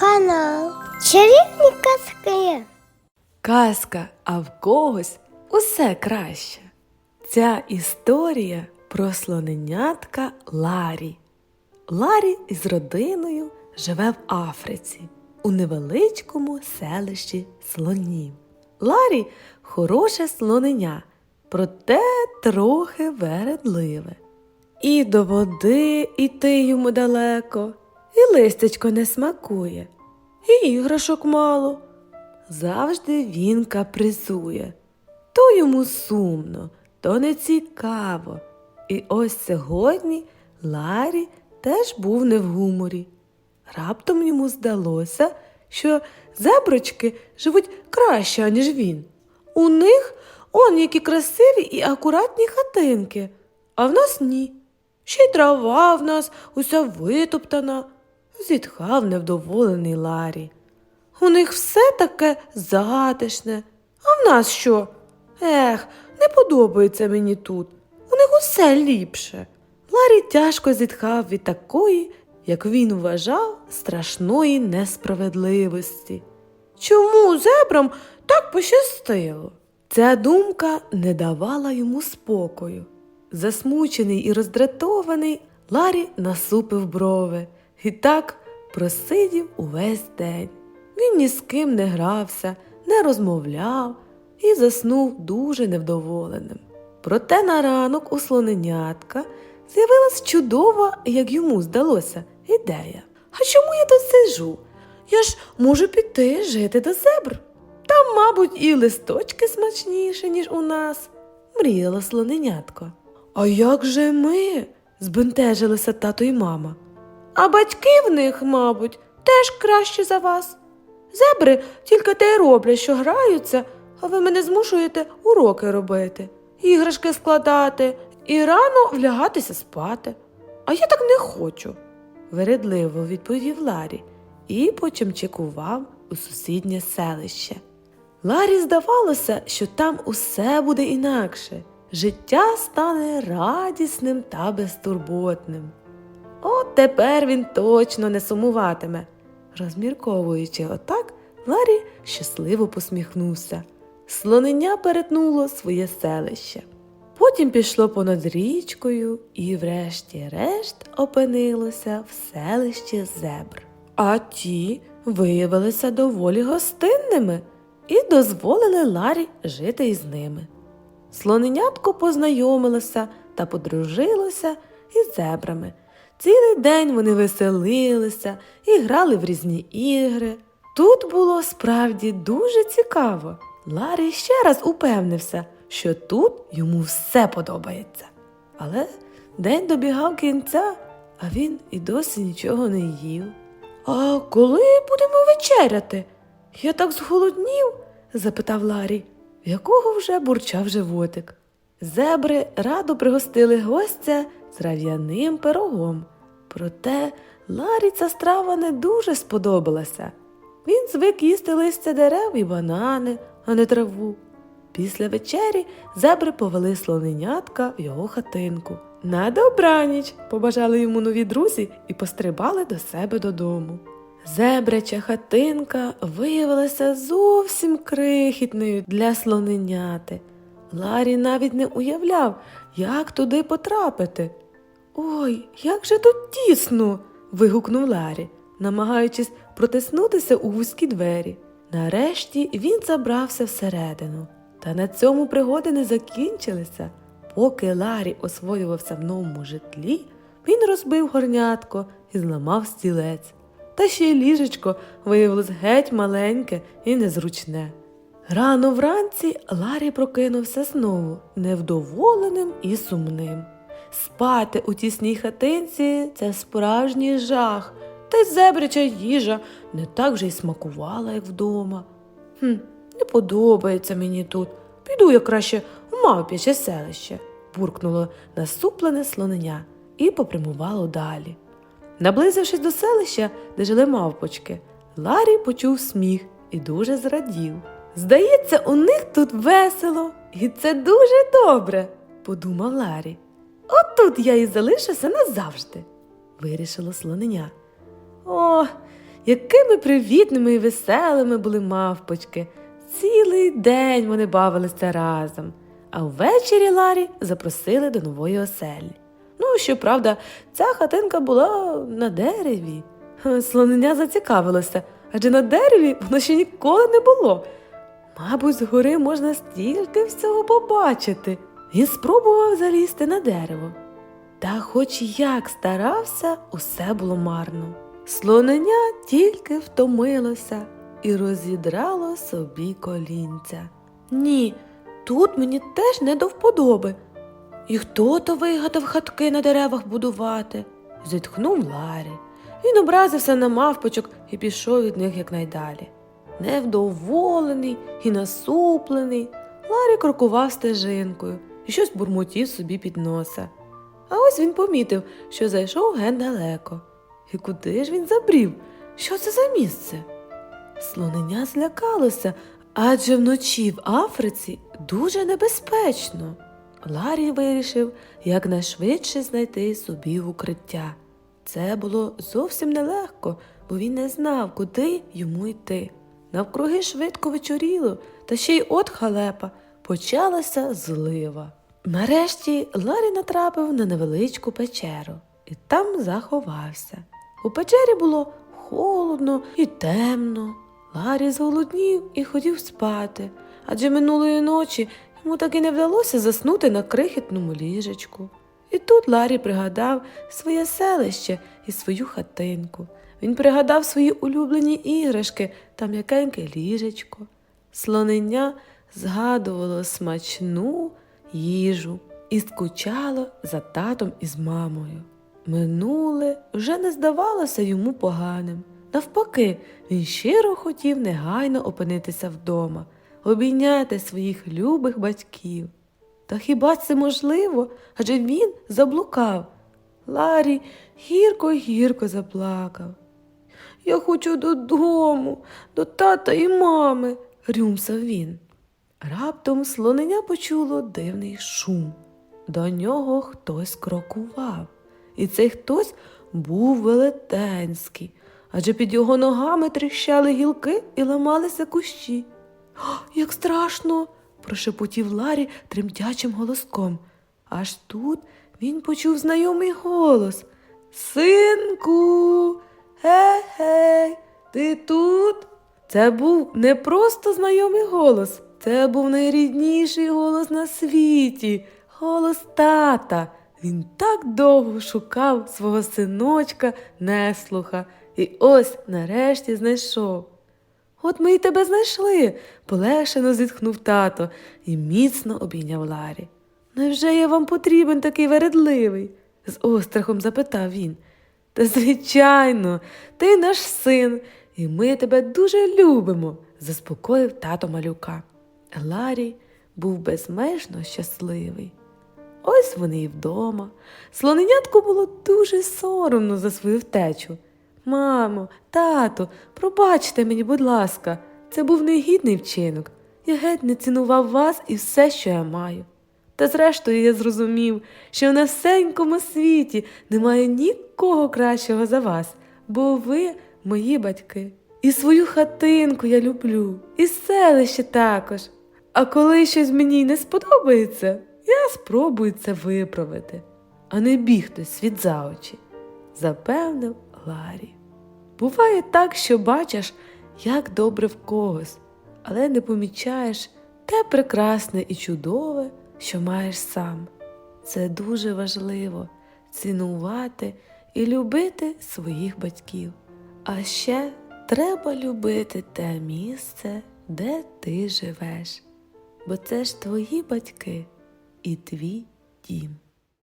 Канал Чарівні казки. Казка, а в когось усе краще. Ця історія про слоненятка Ларі. Ларі із родиною живе в Африці у невеличкому селищі слонів. Ларі хороше слоненя, проте трохи вередливе. І до води йти йому далеко, і листячко не смакує, і іграшок мало. Завжди він капризує. То йому сумно, то не цікаво. І ось сьогодні Ларі теж був не в гуморі. Раптом йому здалося, що зеброчки живуть краще, ніж він. У них он які красиві і акуратні хатинки, а в нас ні. Ще й трава в нас уся витоптана, зітхав невдоволений Ларі. У них все таке затишне. А в нас що? Ех, не подобається мені тут. У них усе ліпше. Ларі тяжко зітхав від такої, як він вважав, страшної несправедливості. Чому зебрам так пощастило? Ця думка не давала йому спокою. Засмучений і роздратований, Ларі насупив брови і так просидів увесь день. Він ні з ким не грався, не розмовляв і заснув дуже невдоволеним. Проте на ранок у слоненятка з'явилась чудова, як йому здалося, ідея. А чому я тут сиджу? Я ж можу піти жити до зебр. Там, мабуть, і листочки смачніші, ніж у нас, мріяла слоненятко. А як же ми? збентежилися тато й мама. А батьки в них, мабуть, теж краще за вас. Зебри тільки те й роблять, що граються, а ви мене змушуєте уроки робити, іграшки складати і рано влягатися спати. А я так не хочу, вередливо відповів Ларі і почимчикував у сусіднє селище. Ларі здавалося, що там усе буде інакше. Життя стане радісним та безтурботним. От тепер він точно не сумуватиме. Розмірковуючи отак, Ларі щасливо посміхнувся. Слонення перетнуло своє селище. Потім пішло понад річкою і, врешті-решт, опинилося в селищі зебр. А ті виявилися доволі гостинними і дозволили Ларі жити із ними. Слоненятко познайомилося та подружилося із зебрами. Цілий день вони веселилися і грали в різні ігри. Тут було справді дуже цікаво. Ларі ще раз упевнився, що тут йому все подобається. Але день добігав кінця, а він і досі нічого не їв. А коли будемо вечеряти? Я так зголоднів? запитав Ларі, в якого вже бурчав животик. Зебри радо пригостили гостя з пирогом. Проте Ларі ця страва не дуже сподобалася. Він звик їсти листя дерев і банани, а не траву. Після вечері зебри повели слоненятка в його хатинку. На добраніч побажали йому нові друзі і пострибали до себе додому. Зебряча хатинка виявилася зовсім крихітною для слоненяти. Ларі навіть не уявляв, як туди потрапити. Ой, як же тут тісно. вигукнув Ларі, намагаючись протиснутися у вузькі двері. Нарешті він забрався всередину. Та на цьому пригоди не закінчилися. Поки Ларі освоювався в новому житлі, він розбив горнятко і зламав стілець. Та ще й ліжечко виявилось геть маленьке і незручне. Рано вранці Ларі прокинувся знову, невдоволеним і сумним. Спати у тісній хатинці це справжній жах, та й зебряча їжа не так вже й смакувала, як вдома. Хм, не подобається мені тут. Піду я краще в мавпяче селище, буркнуло насуплене слонення і попрямувало далі. Наблизившись до селища, де жили мавпочки, Ларі почув сміх і дуже зрадів. Здається, у них тут весело, і це дуже добре, подумав Ларі. От тут я і залишуся назавжди, вирішило слонення. О, якими привітними і веселими були мавпочки. Цілий день вони бавилися разом, а ввечері Ларі запросили до нової оселі. Ну, щоправда, ця хатинка була на дереві. Слонення зацікавилося, адже на дереві воно ще ніколи не було. Мабуть, згори можна стільки всього побачити. Він спробував залізти на дерево. Та хоч як старався, усе було марно. Слонення тільки втомилося і розідрало собі колінця. Ні, тут мені теж не до вподоби. І хто то вигадав хатки на деревах будувати? зітхнув Ларі. Він образився на мавпочок і пішов від них якнайдалі. Невдоволений і насуплений, Ларі крокував стежинкою і щось бурмотів собі під носа. А ось він помітив, що зайшов ген далеко. І куди ж він забрів? Що це за місце? Слонення злякалося, адже вночі в Африці дуже небезпечно. Ларі вирішив якнайшвидше знайти собі укриття. Це було зовсім нелегко, бо він не знав, куди йому йти. Навкруги швидко вечоріло, та ще й от халепа почалася злива. Нарешті Ларі натрапив на невеличку печеру і там заховався. У печері було холодно і темно. Ларі зголоднів і хотів спати, адже минулої ночі йому так і не вдалося заснути на крихітному ліжечку. І тут Ларі пригадав своє селище і свою хатинку. Він пригадав свої улюблені іграшки та м'якеньке ліжечко. Слонення згадувало смачну їжу і скучало за татом і з мамою. Минуле вже не здавалося йому поганим. Навпаки, він щиро хотів негайно опинитися вдома, обійняти своїх любих батьків. Та хіба це можливо? Адже він заблукав. Ларі гірко гірко заплакав. Я хочу додому, до тата і мами, рюмсав він. Раптом слонення почуло дивний шум. До нього хтось крокував, і цей хтось був велетенський, адже під його ногами тріщали гілки і ламалися кущі. Як страшно! прошепотів Ларі тремтячим голоском. Аж тут він почув знайомий голос. Синку, гей, ти тут? Це був не просто знайомий голос, це був найрідніший голос на світі, голос тата. Він так довго шукав свого синочка неслуха і ось нарешті знайшов. От ми й тебе знайшли, полегшено зітхнув тато і міцно обійняв Ларі. Невже я вам потрібен такий вередливий? з острахом запитав він. Та звичайно, ти наш син, і ми тебе дуже любимо, заспокоїв тато малюка. Ларі був безмежно щасливий. Ось вони і вдома. Слоненятку було дуже соромно за свою втечу. Мамо, тато, пробачте мені, будь ласка, це був негідний вчинок. Я геть не цінував вас і все, що я маю. Та зрештою я зрозумів, що на всенькому світі немає нікого кращого за вас, бо ви мої батьки. І свою хатинку я люблю, і селище також. А коли щось мені не сподобається, я спробую це виправити, а не бігти світ за очі, запевнив Ларі. Буває так, що бачиш, як добре в когось, але не помічаєш те прекрасне і чудове, що маєш сам. Це дуже важливо цінувати і любити своїх батьків. А ще треба любити те місце, де ти живеш, бо це ж твої батьки і твій дім.